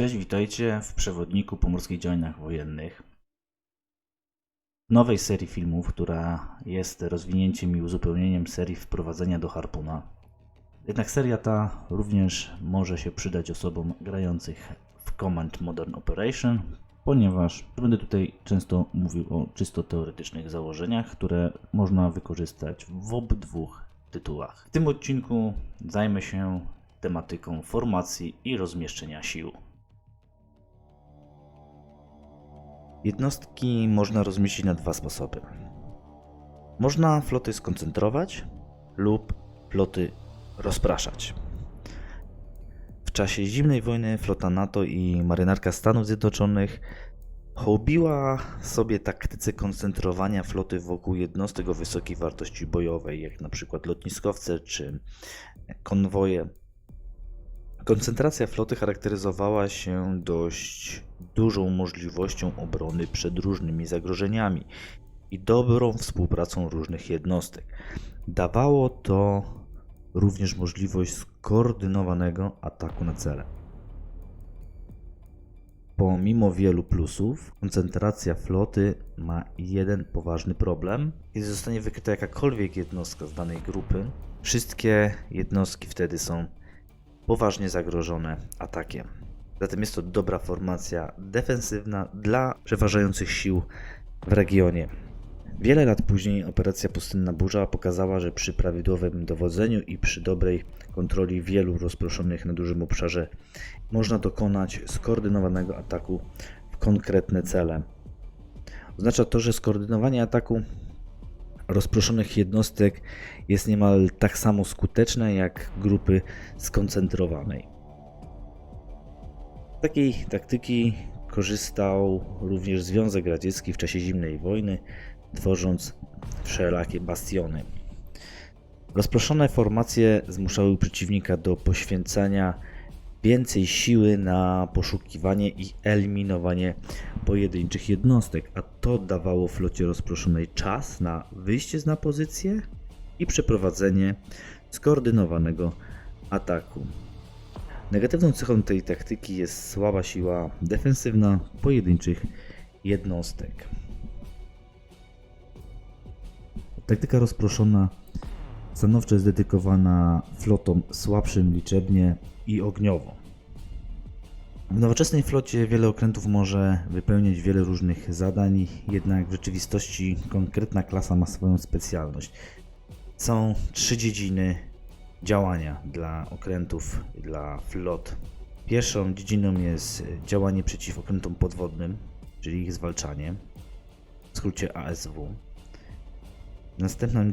Cześć, witajcie w przewodniku po morskich działaniach wojennych. Nowej serii filmów, która jest rozwinięciem i uzupełnieniem serii wprowadzenia do harpuna. Jednak seria ta również może się przydać osobom grających w Command Modern Operation, ponieważ będę tutaj często mówił o czysto teoretycznych założeniach, które można wykorzystać w obydwu tytułach. W tym odcinku zajmę się tematyką formacji i rozmieszczenia sił. Jednostki można rozmieścić na dwa sposoby. Można floty skoncentrować lub floty rozpraszać. W czasie zimnej wojny flota NATO i marynarka Stanów Zjednoczonych hołbiła sobie taktyce koncentrowania floty wokół jednostek o wysokiej wartości bojowej, jak na przykład lotniskowce czy konwoje. Koncentracja floty charakteryzowała się dość dużą możliwością obrony przed różnymi zagrożeniami i dobrą współpracą różnych jednostek. Dawało to również możliwość skoordynowanego ataku na cele. Pomimo wielu plusów, koncentracja floty ma jeden poważny problem. Kiedy zostanie wykryta jakakolwiek jednostka z danej grupy, wszystkie jednostki wtedy są poważnie zagrożone atakiem. Zatem jest to dobra formacja defensywna dla przeważających sił w regionie. Wiele lat później operacja Pustynna Burza pokazała, że przy prawidłowym dowodzeniu i przy dobrej kontroli wielu rozproszonych na dużym obszarze można dokonać skoordynowanego ataku w konkretne cele. Oznacza to, że skoordynowanie ataku rozproszonych jednostek jest niemal tak samo skuteczne jak grupy skoncentrowanej. Z takiej taktyki korzystał również Związek Radziecki w czasie zimnej wojny, tworząc wszelakie bastiony. Rozproszone formacje zmuszały przeciwnika do poświęcania więcej siły na poszukiwanie i eliminowanie pojedynczych jednostek, a to dawało flocie rozproszonej czas na wyjście na pozycję i przeprowadzenie skoordynowanego ataku. Negatywną cechą tej taktyki jest słaba siła defensywna pojedynczych jednostek. Taktyka rozproszona stanowczo jest dedykowana flotom słabszym liczebnie i ogniowo. W nowoczesnej flocie wiele okrętów może wypełniać wiele różnych zadań, jednak w rzeczywistości konkretna klasa ma swoją specjalność. Są trzy dziedziny działania dla okrętów, dla flot. Pierwszą dziedziną jest działanie przeciw okrętom podwodnym, czyli ich zwalczanie, w skrócie ASW. Następna e,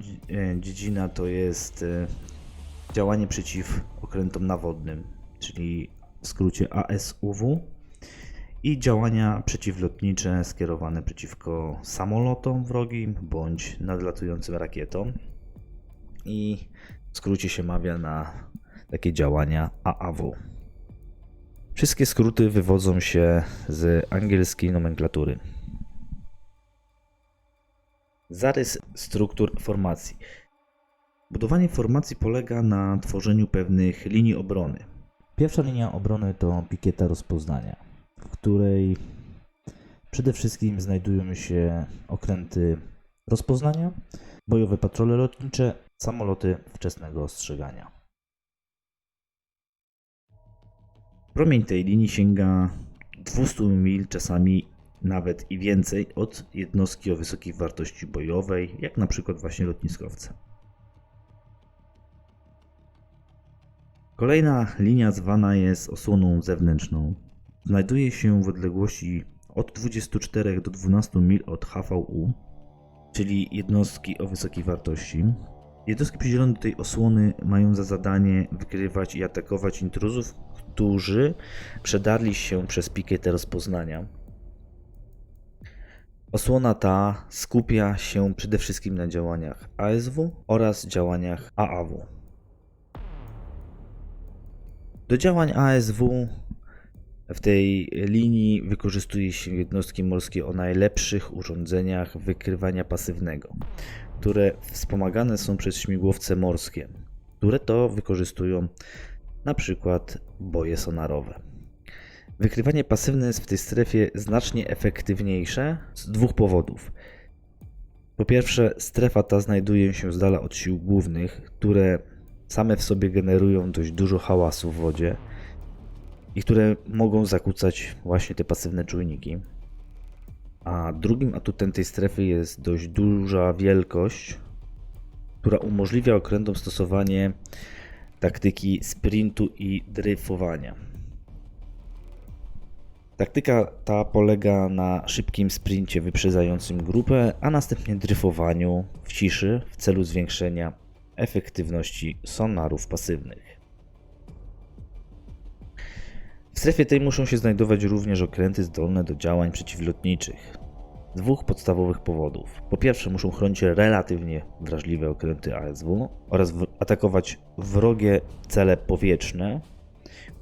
dziedzina to jest e, działanie przeciw okrętom nawodnym, czyli w skrócie ASUW i działania przeciwlotnicze skierowane przeciwko samolotom wrogim bądź nadlatującym rakietom. I w skrócie się mawia na takie działania AAW. Wszystkie skróty wywodzą się z angielskiej nomenklatury. Zarys struktur formacji. Budowanie formacji polega na tworzeniu pewnych linii obrony. Pierwsza linia obrony to pikieta rozpoznania, w której przede wszystkim znajdują się okręty rozpoznania, bojowe patrole lotnicze, samoloty wczesnego ostrzegania. Promień tej linii sięga 200 mil, czasami nawet i więcej od jednostki o wysokiej wartości bojowej, jak na przykład właśnie lotniskowce. Kolejna linia zwana jest osłoną zewnętrzną. Znajduje się w odległości od 24 do 12 mil od HVU, czyli jednostki o wysokiej wartości. Jednostki przydzielone do tej osłony mają za zadanie wykrywać i atakować intruzów, którzy przedarli się przez pikietę rozpoznania. Osłona ta skupia się przede wszystkim na działaniach ASW oraz działaniach AAW. Do działań ASW w tej linii wykorzystuje się jednostki morskie o najlepszych urządzeniach wykrywania pasywnego, które wspomagane są przez śmigłowce morskie, które to wykorzystują na przykład boje sonarowe. Wykrywanie pasywne jest w tej strefie znacznie efektywniejsze z dwóch powodów. Po pierwsze, strefa ta znajduje się z dala od sił głównych, które same w sobie generują dość dużo hałasu w wodzie i które mogą zakłócać właśnie te pasywne czujniki. A drugim atutem tej strefy jest dość duża wielkość, która umożliwia okrętom stosowanie taktyki sprintu i dryfowania. Taktyka ta polega na szybkim sprincie wyprzedzającym grupę, a następnie dryfowaniu w ciszy w celu zwiększenia efektywności sonarów pasywnych. W strefie tej muszą się znajdować również okręty zdolne do działań przeciwlotniczych. Z dwóch podstawowych powodów. Po pierwsze, muszą chronić relatywnie wrażliwe okręty ASW oraz atakować wrogie cele powietrzne,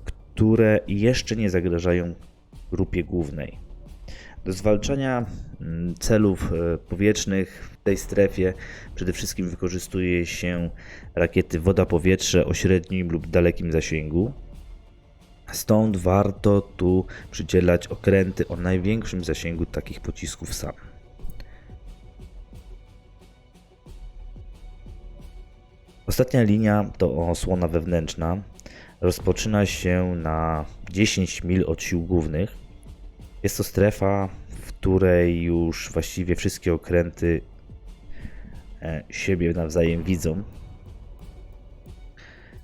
które jeszcze nie zagrażają grupie głównej. Do zwalczania mm, celów e, powietrznych w tej strefie przede wszystkim wykorzystuje się rakiety woda-powietrze o średnim lub dalekim zasięgu. Stąd warto tu przydzielać okręty o największym zasięgu takich pocisków SAM. Ostatnia linia to osłona wewnętrzna. Rozpoczyna się na 10 mil od sił głównych. Jest to strefa, w której już właściwie wszystkie okręty e, siebie nawzajem widzą.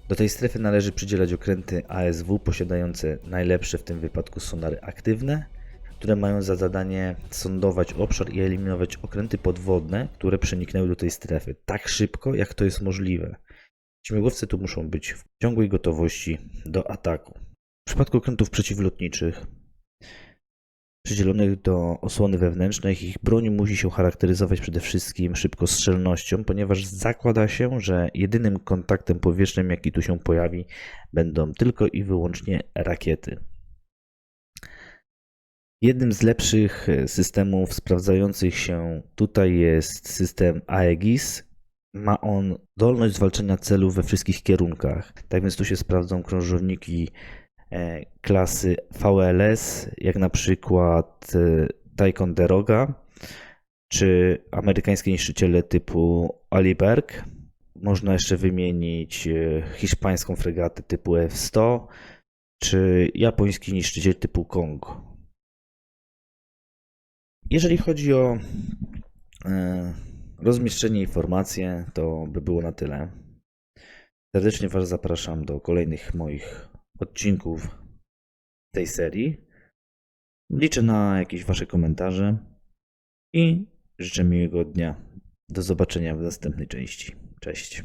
Do tej strefy należy przydzielać okręty ASW posiadające najlepsze w tym wypadku sonary aktywne, które mają za zadanie sondować obszar i eliminować okręty podwodne, które przeniknęły do tej strefy tak szybko, jak to jest możliwe. Śmigłowce tu muszą być w ciągłej gotowości do ataku. W przypadku okrętów przeciwlotniczych przydzielonych do osłony wewnętrznej, ich broń musi się charakteryzować przede wszystkim szybkostrzelnością, ponieważ zakłada się, że jedynym kontaktem powietrznym, jaki tu się pojawi, będą tylko i wyłącznie rakiety. Jednym z lepszych systemów sprawdzających się tutaj jest system Aegis. Ma on zdolność zwalczania celów we wszystkich kierunkach. Tak więc tu się sprawdzą krążowniki klasy VLS, jak na przykład e, Ticonderoga, czy amerykańskie niszczyciele typu Aliberg. Można jeszcze wymienić e, hiszpańską fregatę typu F-100, czy japoński niszczyciel typu Kong. Jeżeli chodzi o e, rozmieszczenie informacji, to by było na tyle. Serdecznie Was zapraszam do kolejnych moich odcinków tej serii. Liczę na jakieś Wasze komentarze i życzę miłego dnia. Do zobaczenia w następnej części. Cześć.